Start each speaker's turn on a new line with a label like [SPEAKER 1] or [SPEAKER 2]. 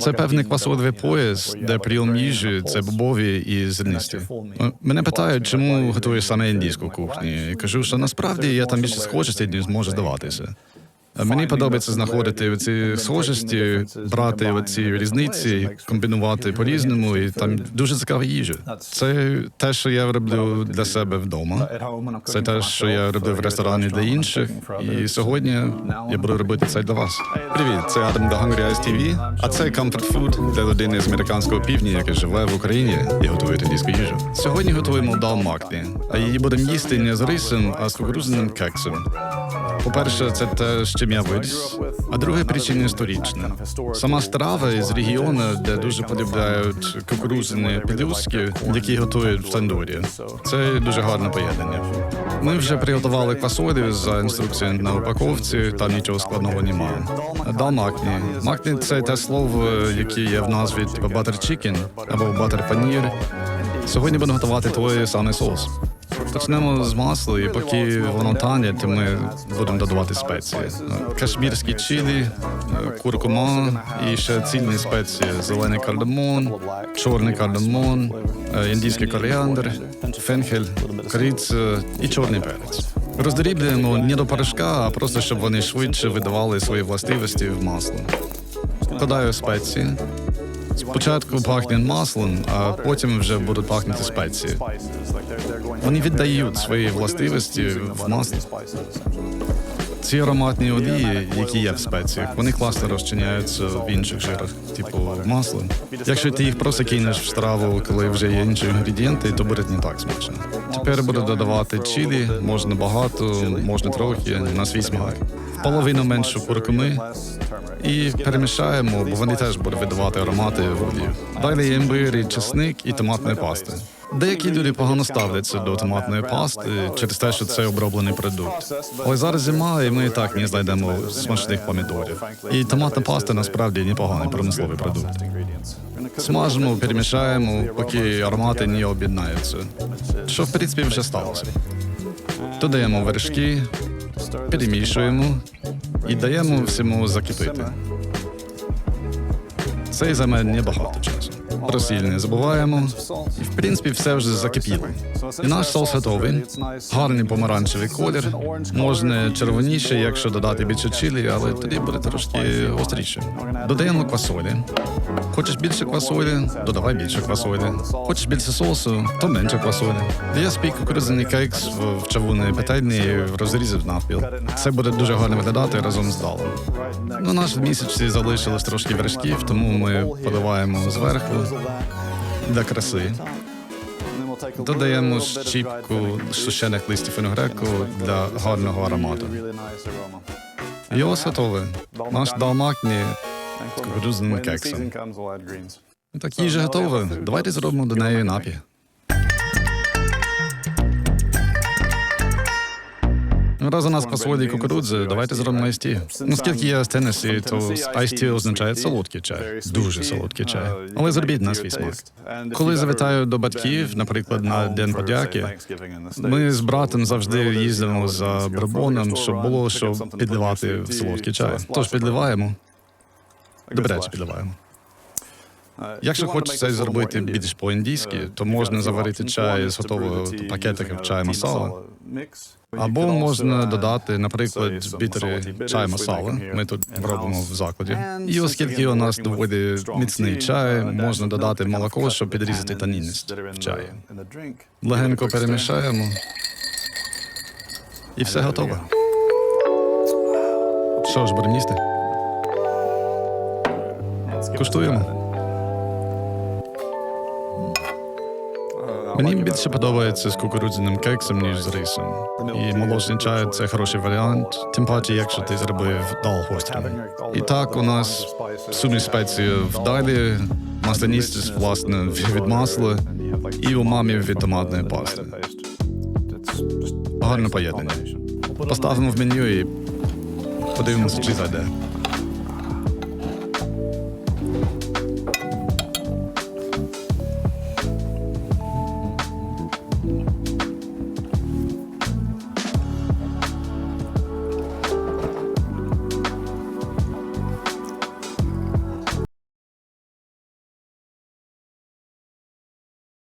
[SPEAKER 1] Це певний квасовий пояс, де прийом їжі це бобові і зернисті. Е, Мене питають, чому готую саме індійську кухню. Я кажу, що насправді я там більше схожості, ніж може здаватися. Мені подобається знаходити ці схожості, брати оці різниці, комбінувати по-різному, і там дуже цікава їжа. Це те, що я роблю для себе вдома. Це те, що я роблю в ресторані для інших. І сьогодні я буду робити це для вас. Привіт, це Адам до Hungry Eyes TV, а це Comfort Food для людини з американського півдня, яка живе в Україні і готує індійську їжу. Сьогодні готуємо дал макні, а її будемо їсти не з рисом, а з кукурудзяним кексом. По-перше, це те, з чим я. А друга причина історична. Сама страва із регіону, де дуже полюбляють кукурудзяні пелюстки, які готують в тандурі. Це дуже гарне поєднання. Ми вже приготували квасолі за інструкцією на упаковці, там нічого складного немає. Дал макні. Макні це те слово, яке є в назві типу butter chicken або butter paneer. Сьогодні будемо готувати той самий соус. Почнемо з масла, і поки воно тане, то ми будемо додавати спеції. Кашмірські чилі, е, куркума і ще цільні спеції: зелений кардамон, чорний кардамон, е, індійський коріандр, фенхель, кориця і чорний перець. Роздрібнюємо не до порошка, а просто щоб вони швидше видавали свої властивості в масло. Вкладаю спеції. Спочатку пахне маслом, а потім вже будуть пахнути спеції. Вони віддають свої властивості в масло. Ці ароматні олії, які є в спеціях, вони класно розчиняються в інших жирах, типу масло. Якщо ти їх просто кинеш в страву, коли вже є інші інгредієнти, то буде не так смачно. Тепер буду додавати чилі, можна багато, можна трохи, на свій смак. Половину менше куркуми і перемішаємо, бо вони теж будуть видавати аромати в олію. Далі імбир, і чесник і томатна паста. Деякі люди погано ставляться до томатної пасти через те, що це оброблений продукт. Але зараз зима, і ми і так не знайдемо смачних помідорів. І томатна паста насправді непоганий промисловий продукт. Смажимо, перемішаємо, поки аромати не об'єднаються. Що в принципі вже сталося. Додаємо вершки, перемішуємо і даємо всьому закипити. Це займе небагато часу. Про сіль не забуваємо. І в принципі все вже закипіло. І наш соус готовий. Гарний помаранчевий колір. Можна червоніше, якщо додати більше чилі, але тоді буде трошки остріше. Додаємо квасолі. Хочеш більше квасолі, додавай більше квасолі. Хочеш більше соусу, то менше квасолі. Я спік кукурудзяний кейкс в чавунній петельні розрізав навпіл. Це буде дуже гарно виглядати разом з далом. На нашій місяці залишилось трошки вершків, тому ми поливаємо зверху для краси. Додаємо щіпку сушених листів феногреку для гарного аромату. І ось готове. Наш далмакні з кукурудзяним кексом. Так, їжа готова. Давайте зробимо до неї напій. Раз у нас посолі і кукурудзи, давайте зробимо айсті. Ну, скільки я з Теннессі, то айсті означає солодкий чай. Дуже солодкий чай. Але зробіть на свій смак. Коли завітаю до батьків, наприклад, на День подяки, ми з братом завжди їздимо за бурбоном, щоб було що підливати в солодкий чай. Тож підливаємо. Добре, підливаємо. Якщо хочеться зробити більш по-індійськи, то можна заварити чай з готового пакетика чай масала. Або можна додати, наприклад, бітери чай масала. Ми тут робимо в закладі. І оскільки у нас доволі міцний чай, можна додати молоко, щоб підрізати танінність в чаї. Легенько перемішаємо. І все готове. Що ж, будемо їсти? Куштуємо. Мені більше подобається з кукурудзяним кексом, ніж з рисом. І молочний чай це хороший варіант, тим паче, якщо ти зробив дал гострим. І так у нас суміш спеції в далі, масляністість, власне, від масла і умамі від томатної пасти. Гарне поєднання. Поставимо в меню і подивимося, чи зайде.